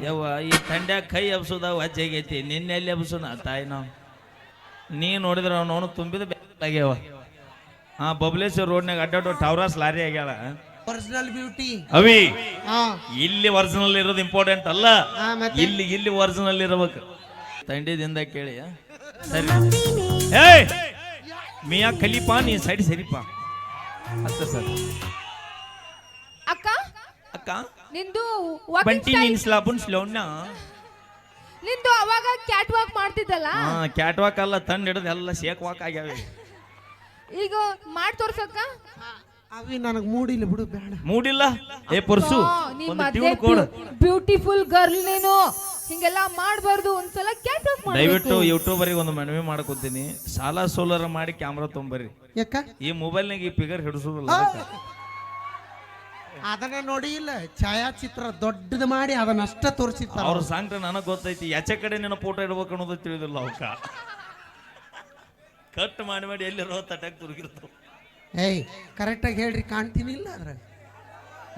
ಯವ್ವ ಈ ತಂಡ್ಯಾಗ ಕೈ ಎಬ್ಸೋದ ವಜ್ಜಾಗೈತಿ ನಿನ್ನೆ ಎಲ್ಲಿ ಎಬ್ಸೋಣ ತಾಯಿ ನಾವು. ನೀ ನೋಡಿದ್ರೆ ಅವನು ತುಂಬಿದ ಆಗ್ಯಾವ. ಹಾ ಬಬಲೇಶ್ವರ ರೋಡ್ನಾಗ ಅಡ್ಡಾಡೋ ಟವರಾಸ್ ಲಾರಿ ಆಗ್ಯಾಳ. ಒರಿಜಿನಲ್ ಬ್ಯೂಟಿ ಅವಿ ಹಾ. ಇಲ್ಲಿ ಒರಿಜಿನಲ್ ಇರೋದು ಇಂಪಾರ್ಟೆಂಟ್ ಅಲ್ಲ. ಹಾ ಮತ್ತೆ? ಇಲ್ಲಿ ಇಲ್ಲಿ ಒರಿಜಿನಲ್ ಇರಬೇಕು. ತಂಡಿದಿಂದ ಕೇಳಿ ಆ? ಸರಿ. ಏಯ್! ಮಿಯಾ ಕಲಿಪಾ ನೀ ಸೈಡ್ ಸರಿಪಾ. ಅಷ್ಟ ಸರ್. ಅಕ್ಕ ನಿಂದು walking ಬಂಟಿ style- ನಿಂದು ಅವಾಗ ಕ್ಯಾಟ್ ವಾಕ್ ಮಾಡ್ತಿದ್ದಲ್ಲ? ಹಾ ಕ್ಯಾಟ್ ವಾಕ್ ಅಲ್ಲ ತಂಡ ಹಿಡಿದು ಎಲ್ಲ ಶೇಕ್ ವಾಕ್ ಆಗ್ಯಾವ. ಈಗ ಮಾಡ್ ತೋರ್ಸಕ್ಕ ಅವಿ ನನಗೆ ಮೂಡಿಲ್ಲ ಬಿಡು ಬೇಡ ಮೂಡಿಲ್ಲ? ಏ ಪರ್ಸು ಒಂದು ಟ್ಯೂನ್ ಕೊಡು. ಬ್ಯೂಟಿಫುಲ್ ಗರ್ಲ್ ನೀನು. ಹಿಂಗೆಲ್ಲ ಮಾಡಬಾರ್ದು ಒಂದ್ಸಲ ಕ್ಯಾಟ್ ವಾಕ್ ದಯವಿಟ್ಟು ಯೂಟ್ಯೂಬರಿಗೆ ಒಂದು ಮನವಿ ಮಾಡ್ಕೊತೀನಿ. ಸಾಲ ಸೋಲಾರ ಮಾಡಿ ಕ್ಯಾಮ್ರಾ ತೊಂಬರ್ರಿ. ಯಾಕ? ಈ ಮೊಬೈಲ್ನಾಗ ಈ ಫಿಗರ್ ಹಿಡಿಸೋದಿಲ್ಲ ಅದಕ್ಕೆ. ಅದನ್ನ ನೋಡಿ ಇಲ್ಲ ಛಾಯಾಚಿತ್ರ ದೊಡ್ಡದು ಮಾಡಿ ಅದನ್ನಷ್ಟ ತೋರಿಸಿತ್ತ ಅವ್ರ ಸಾಂಗ್ರೆ ನನಗೆ ಗೊತ್ತೈತಿ ಯಾಚೆ ಕಡೆ ನಿನ್ನ ಫೋಟೋ ಇಡ್ಬೇಕು ಅನ್ನೋದು ತಿಳಿದಿಲ್ಲ ಅವಕ್ಕ ಕಟ್ ಮಾಡಿ ಮಾಡಿ ಎಲ್ಲಿರೋ ತಟ್ಯಾಗ ತುರುಗಿರ್ತಾವ. ಏಯ್ ಕರೆಕ್ಟಾಗಿ ಹೇಳ್ರಿ ಕಾಣ್ತೀನಿ ಇಲ್ಲ ಅದ್ರ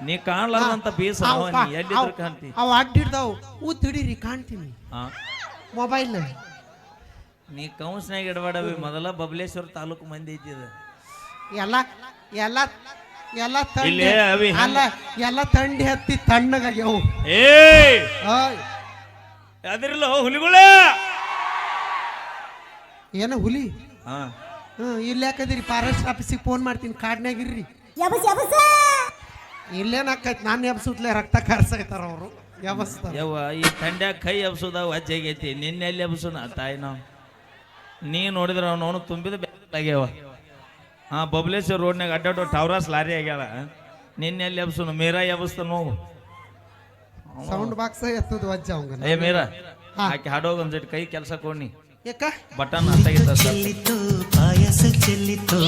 ನೀ ಕಾಣ್ಲಾರ್ದಂತ ಬೇಸ ಅವ್ ನೀ ಕಾ- ಎಲ್ಲಿದ್ರು ಕಾಣ್ತಿ. ಅವ್ ಅಡ್ಡಿಡ್ದಾವ್. ಊತ್ ಹಿಡೀರಿ ಕಾಣ್ತೀನಿ. ಮೊಬೈಲ್ ನೀ ಕೌನ್ಸ್ನಾಗ ಇಡಬೇಡ ಮೊದಲ ಬಬಲೇಶ್ವರ ತಾಲೂಕು ಮಂದಿ ಐತಿ ಇದು ಎಲ್ಲ ಎಲ್ಲ ಎಲ್ಲ ತಂಡಿ ಇಲ್ಲೇ ಅವಿ ಅಲ್ಲ ಎಲ್ಲ ತಂಡಿ ಹತ್ತಿ ತಣ್ಣಗಾಗ್ಯವು. ಏ ಅದಿರಲ್ಲ ಹುಲಿಗಳ! ಏನ ಹುಲಿ? ಹಾ. ಹ್ಮ್ ಇಲ್ಲಿ ಯಾಕದಿರಿ? ಫಾರೆಸ್ಟ್ ಆಫೀಸಿಗೆ ಫೋನ್ ಮಾಡ್ತೀನಿ ಕಾಡ್ನಾಗಿರ್ರಿ ಇಲ್ಲೇನಾಕೈತಿ ನಾನು ಎಬ್ಸುತ್ಲೆ ರಕ್ತ ಕರ್ಸಾಯ್ತಾರ ಅವರು. ಯವ್ವ ಈ ತಂಡ್ಯಾಗ ಕೈ ಎಬ್ಸೋದ ವಜ್ಜಾಗೈತಿ. ನಿನ್ನೆ ಎಲ್ಲಿ ಎಬ್ಸೋಣ ತಾಯಿ ನಾವು ನೀ ನೋಡಿದ್ರೆ ಅವನು ತುಂಬಿದ ಆಗ್ಯಾವ ಹಾ ಬಬಲೇಶ್ವರ ರೋಡ್ನಾಗ ಅಡ್ಡಾಡೋ ಟವರಾಸ್ ಲಾರಿ ಆಗ್ಯಾಳ. ನಿನ್ನೆ ಎಲ್ಲಿ ಎಬ್ಸೋಣ ಮೀರಾ ಎಬ್ಸ್ತಾನ ಸೌಂಡ್ ಬಾಕ್ಸ್ ಎತ್ತದ ವಜ್ಜ ಅವಂಗ ಏ ಮೀರಾ. ಆಕೆ ಹಾಡೋಗ ಒಂದಿಟ್ಟು ಕೈ ಕೆಲಸ ಕೊಡ್ನಿ. ಯಾಕ ಬಟನ್ ಅಂತ ಚೆಲ್ಲಿತು ಪಾಯಸ ಚೆಲ್ಲಿತು.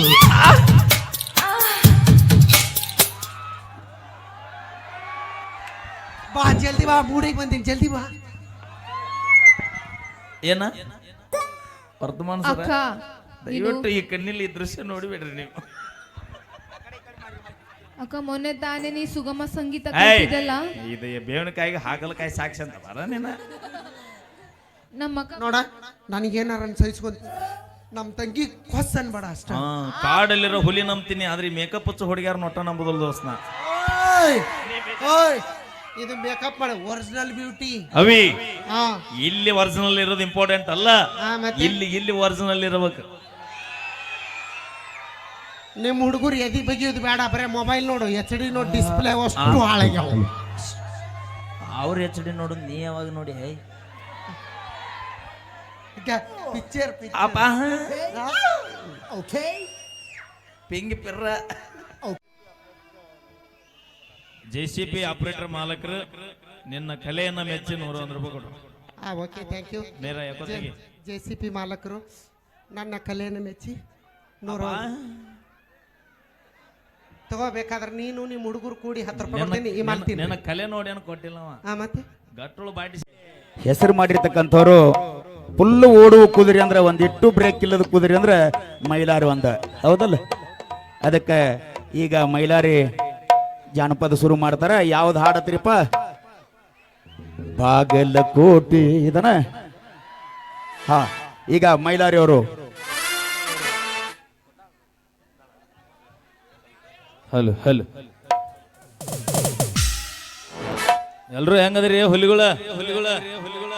ಬಾ ಜಲ್ದಿ ಬಾ ಮೂಡಿಗೆ ಬಂದೀನಿ ಜಲ್ದಿ ಬಾ. ಏನ? ವರ್ತಮಾನ ಸರ? ಅಕ್ಕ. ದಯವಿಟ್ಟು ಈ ಕಣ್ಣಿಲಿ ಈ ದೃಶ್ಯ ನೋಡಿಬಿಡ್ರಿ ನೀವು. ಅಕ್ಕ ಮೊನ್ನೆ ತಾನೇ ನೀ ಸುಗಮ ಸಂಗೀತ ಏಯ್ ಕಲಿತಿದ್ದಲ್ಲ? ಇದು ಬೇವಿನಕಾಯಿಗೆ ಹಾಗಲಕಾಯಿ ಸಾಕ್ಷಿ ಅಂತ ಬರ ನೀನ. ನಮ್ಮ ಅಕ್ಕ ನೋಡ ನನಗೇನಾರ ಸಹಿಸ್ಕೊಂತ ನಮ್ಮ ತಂಗಿ ಕೊಸ್ ಅನ್ಬೇಡ ಅಷ್ಟ. ಹಾ ಕಾಡಲ್ಲಿರೋ ಹುಲಿ ನಂಬ್ತೀನಿ ಆದ್ರೆ ಮೇಕಪ್ ಹಚ್ಚು ಹುಡುಗ್ಯಾರ ನೋಟ ನಂಬುದಲ್ ದೋಸ್ನ ಓಯ್ ಓಯ್ ಇದು ಮೇಕಪ್ ಮಾಡ ಒರಿಜಿನಲ್ ಬ್ಯೂಟಿ ಅವಿ ಹಾ. ಇಲ್ಲಿ ಒರಿಜಿನಲ್ ಇರೋದು ಇಂಪಾರ್ಟೆಂಟ್ ಅಲ್ಲ. ಹಾ ಮತ್ತೆ? ಇಲ್ಲಿ ಇಲ್ಲಿ ಒರಿಜಿನಲ್ ಇರಬೇಕು. ನಿಮ್ಮ ಹುಡುಗರು ಎದಿ ಬಗೆಯೋದು ಬೇಡ ಬರೇ ಮೊಬೈಲ್ ನೋಡು ಎಚ್ ಡಿ ನೋಡಿ ಡಿಸ್ಪ್ಲೇ ಅಷ್ಟು ಹಾಳಾಗ್ಯಾವ ಅವ್ರ ಎಚ್ ಡಿ ನೋಡು ನೀ ಯಾವಾಗ ನೋಡಿ ಹೇ ಪಿಕ್ಚರ್ ಅಪ್ಪ ಓಕೆ ಪಿಂಗಿ ಪಿರ್ರ ಜೆ ಸಿ ಪಿ ಆಪರೇಟರ್ ಮಾಲಕರು ನಿನ್ನ ಕಲೆಯನ್ನ ಮೆಚ್ಚಿ ನೂರ ಒಂದು ರೂಪಾಯಿ ಕೊಡು ಆ ಓಕೆ ಥ್ಯಾಂಕ್ ಯು ನೇರ ಎಪ್ಪತ್ತಿಗೆ ಜೆ ಸಿ ಪಿ ಮಾಲಕರು ನನ್ನ ಕಲೆಯನ್ನು ಮೆಚ್ಚಿ ನೂರ ತಗೋಬೇಕಾದ್ರೆ ನೀನು ನಿಮ್ಮ ಹುಡುಗರು ಕೂಡಿ ಹತ್ತು ರೂಪಾಯಿ ಕೊಡ್ತೀನಿ ಈ ಮಾಡ್ತೀನಿ ನಿನ್ನ ಕಲೆ ನೋಡಿ ಏನು ಕೊಟ್ಟಿಲ್ಲ ಅವ. ಹಾ ಮತ್ತೆ? ಗಟ್ಟಳು ಬಾಟಿ ಹೆಸರು ಮಾಡಿರ್ತಕ್ಕಂಥವ್ರು ಫುಲ್ ಓಡುವ ಕುದುರೆ ಅಂದ್ರೆ ಒಂದಿಟ್ಟು ಬ್ರೇಕ್ ಇಲ್ಲದ ಕುದುರೆ ಅಂದ್ರೆ ಮೈಲಾರಿ ಒಂದ. ಹೌದಲ್ಲ? ಅದಕ್ಕೆ ಈಗ ಮೈಲಾರಿ ಜಾನಪದ ಶುರು ಮಾಡ್ತಾರ ಯಾವ್ದು ಹಾಡತ್ರಿಪ್ಪ ಬಾಗಲಕೋಟೆ ಇದನ್ನ ಹಾ ಈಗ ಮೈಲಾರಿ ಅವರು ಹಲೋ ಹಲೋ. ಎಲ್ಲರೂ ಹೆಂಗದ್ರಿ ಹುಲಿಗಳ? ಹುಲಿಗಳ ಹುಲಿಗಳ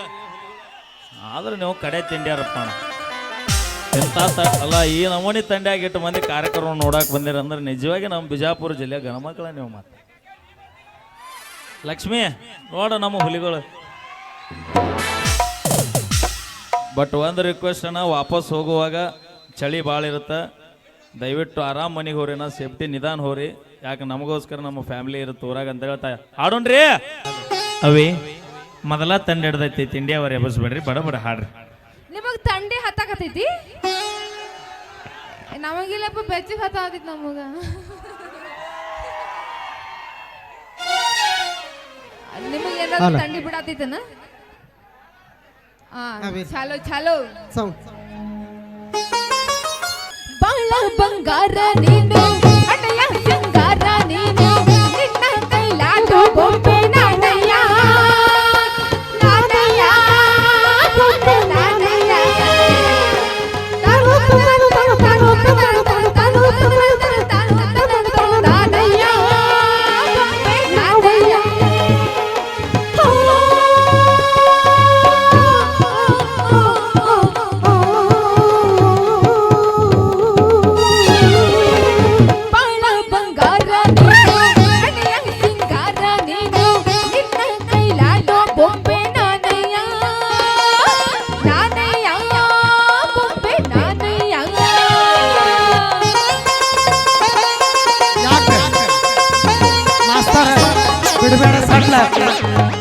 ಆದ್ರೆ ನೀವು ಕಡೆ ತಿಂಡ್ಯಾರಪ್ಪ. ಎಂತ ಅಲ್ಲ, ಈ ನಮೂನಿ ತಂಡ್ಯಾಗಿಟ್ಟು ಮಂದಿ ಕಾರ್ಯಕ್ರಮ ನೋಡಕ್ ಬಂದಿರ ಅಂದ್ರೆ ನಿಜವಾಗಿ ನಮ್ಮ ಬಿಜಾಪುರ ಜಿಲ್ಲೆ ಗಣಮಕ್ಕಳ ನೀವು ಮತ್ತೆ ಲಕ್ಷ್ಮಿ, ನೋಡ ನಮ್ಮ ಹುಲಿಗಳು. ಬಟ್ ಒಂದು ರಿಕ್ವೆಸ್ಟ್ ಅನ್ನ ವಾಪಸ್ ಹೋಗುವಾಗ ಚಳಿ ಭಾಳ ಇರುತ್ತೆ. ದಯವಿಟ್ಟು ಆರಾಮ್ ಮನೆಗೆ ಹೋರಿನ ಸೇಫ್ಟಿ ನಿಧಾನ ಹೋರಿ ಯಾಕೆ ನಮಗೋಸ್ಕರ ನಮ್ಮ ಫ್ಯಾಮಿಲಿ ಇರುತ್ತೆ ಊರಾಗ ಅಂತ ಹೇಳ್ತಾ ಹಾಡೋಣ್ರಿ ಅವಿ ಮೊದಲ ತಂಡ ಹಿಡ್ದೈತಿ ತಿಂಡಿ ಅವ್ರ ಎಬಸ್ಬೇಡ್ರಿ ಬಡ ಬಡ ಹಾಡ್ರಿ. ನಿಮಗ್ ತಂಡಿ ಹತ್ತಾಕತೈತಿ ನಮಗಿಲ್ಲಪ್ಪ ಬೆಚ್ಚಿಗೆ ಹತ್ತಾಕತೈತಿ ನಮಗ. ನಿಮಗೆ ಏನಾದ್ರು ತಂಡಿ ಬಿಡಾತೈತನ ಹಾ ಚಾಲೋ ಚಾಲೋ. ಬಂಗಾರ ನೀನು बेड़ा साठला.